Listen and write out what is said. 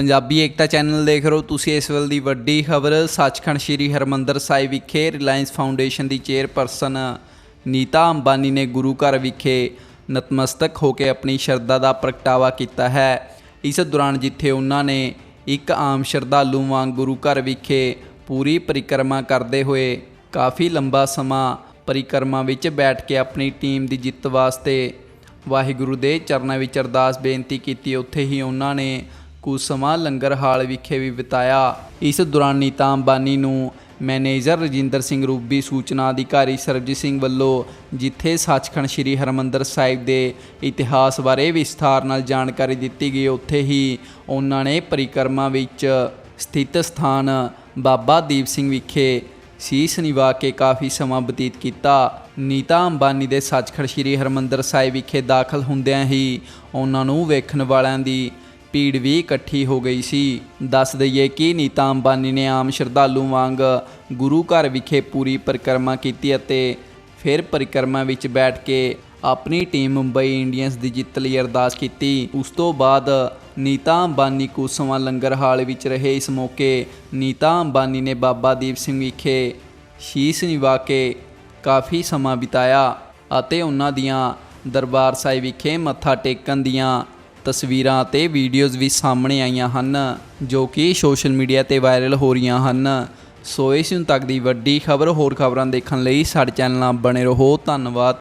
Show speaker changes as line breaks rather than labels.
ਪੰਜਾਬੀ ਏਕਤਾ channel ਦੇਖ ਰਹੇ ਹੋ ਤੁਸੀਂ ਇਸ ਵੇਲੇ ਦੀ ਵੱਡੀ ਖਬਰ, ਸੱਚਖੰਡ ਸ੍ਰੀ ਹਰਮੰਦਰ ਸਾਹਿਬ ਵਿਖੇ ਰਿਲਾਇੰਸ ਫਾਊਂਡੇਸ਼ਨ ਦੀ ਚੇਅਰਪਰਸਨ ਨੀਤਾ ਅੰਬਾਨੀ ਨੇ ਗੁਰੂ ਘਰ ਵਿਖੇ ਨਤਮਸਤਕ ਹੋ ਕੇ ਆਪਣੀ ਸ਼ਰਧਾ ਦਾ ਪ੍ਰਗਟਾਵਾ ਕੀਤਾ ਹੈ। ਇਸ ਦੌਰਾਨ ਜਿੱਥੇ ਉਹਨਾਂ ਨੇ ਇੱਕ ਆਮ ਸ਼ਰਧਾਲੂ ਵਾਂਗ ਗੁਰੂ ਘਰ ਵਿਖੇ ਪੂਰੀ ਪਰਿਕਰਮਾ ਕਰਦੇ ਹੋਏ ਕਾਫੀ ਲੰਬਾ ਸਮਾਂ ਪਰਿਕਰਮਾ ਵਿੱਚ ਬੈਠ ਕੇ ਆਪਣੀ ਟੀਮ ਦੀ ਜਿੱਤ ਵਾਸਤੇ ਵਾਹਿਗੁਰੂ ਦੇ ਚਰਨਾਂ ਵਿੱਚ ਅਰਦਾਸ ਬੇਨਤੀ ਕੀਤੀ, ਉੱਥੇ ਹੀ ਉਹਨਾਂ ਨੇ ਕੁ ਸਮਾਂ ਲੰਗਰ ਹਾਲ ਵਿਖੇ ਵੀ ਬਿਤਾਇਆ। ਇਸ ਦੌਰਾਨ ਨੀਤਾ ਅੰਬਾਨੀ ਨੂੰ ਮੈਨੇਜਰ ਰਜਿੰਦਰ ਸਿੰਘ ਰੂਬੀ, ਸੂਚਨਾ ਅਧਿਕਾਰੀ ਸਰਬਜੀਤ ਸਿੰਘ ਵੱਲੋਂ ਜਿੱਥੇ ਸੱਚਖੰਡ ਸ੍ਰੀ ਹਰਮੰਦਰ ਸਾਹਿਬ ਦੇ ਇਤਿਹਾਸ ਬਾਰੇ ਵਿਸਥਾਰ ਨਾਲ ਜਾਣਕਾਰੀ ਦਿੱਤੀ ਗਈ, ਉੱਥੇ ਹੀ ਉਹਨਾਂ ਨੇ ਪਰਿਕਰਮਾ ਵਿੱਚ ਸਥਿਤ ਸਥਾਨ ਬਾਬਾ ਦੀਪ ਸਿੰਘ ਵਿਖੇ ਸੀਸ ਨਿਵਾ ਕੇ ਕਾਫੀ ਸਮਾਂ ਬਤੀਤ ਕੀਤਾ। ਨੀਤਾ ਅੰਬਾਨੀ ਦੇ ਸੱਚਖੰਡ ਸ੍ਰੀ ਹਰਮੰਦਰ ਸਾਹਿਬ ਵਿਖੇ ਦਾਖਲ ਹੁੰਦਿਆਂ ਹੀ ਉਹਨਾਂ ਨੂੰ ਵੇਖਣ ਵਾਲਿਆਂ ਦੀ ਭੀੜ ਵੀ ਇਕੱਠੀ ਹੋ ਗਈ ਸੀ। ਦੱਸ ਦਈਏ ਕਿ ਨੀਤਾ ਅੰਬਾਨੀ ਨੇ ਆਮ ਸ਼ਰਧਾਲੂ ਵਾਂਗ ਗੁਰੂ ਘਰ ਵਿਖੇ ਪੂਰੀ ਪਰਿਕਰਮਾ ਕੀਤੀ ਅਤੇ ਫਿਰ ਪਰਿਕਰਮਾ ਵਿੱਚ ਬੈਠ ਕੇ ਆਪਣੀ ਟੀਮ ਮੁੰਬਈ ਇੰਡੀਅਨਸ ਦੀ ਜਿੱਤ ਲਈ ਅਰਦਾਸ ਕੀਤੀ। ਉਸ ਤੋਂ ਬਾਅਦ ਨੀਤਾ ਅੰਬਾਨੀ ਕੁਝ ਸਮਾਂ ਲੰਗਰ ਹਾਲ ਵਿੱਚ ਰਹੇ। ਇਸ ਮੌਕੇ ਨੀਤਾ ਅੰਬਾਨੀ ਨੇ ਬਾਬਾ ਦੀਪ ਸਿੰਘ ਵਿਖੇ ਸ਼ੀਸ਼ ਨਿਵਾ ਕੇ ਕਾਫੀ ਸਮਾਂ ਬਿਤਾਇਆ ਅਤੇ ਉਹਨਾਂ ਦੀਆਂ ਦਰਬਾਰ ਸਾਹਿਬ ਵਿਖੇ ਮੱਥਾ ਟੇਕਣ ਦੀਆਂ ਤਸਵੀਰਾਂ ਅਤੇ ਵੀਡੀਓਜ਼ ਵੀ ਸਾਹਮਣੇ ਆਈਆਂ ਹਨ, ਜੋ ਕਿ ਸੋਸ਼ਲ ਮੀਡੀਆ ਤੇ ਵਾਇਰਲ ਹੋ ਰਹੀਆਂ ਹਨ। ਸੋ ਇਸ ਨੂੰ ਤੱਕ ਦੀ ਵੱਡੀ ਖਬਰ ਹੋਰ ਖਬਰਾਂ ਦੇਖਣ ਲਈ ਸਾਡੇ ਚੈਨਲ ਨਾਲ ਬਣੇ ਰਹੋ। ਧੰਨਵਾਦ।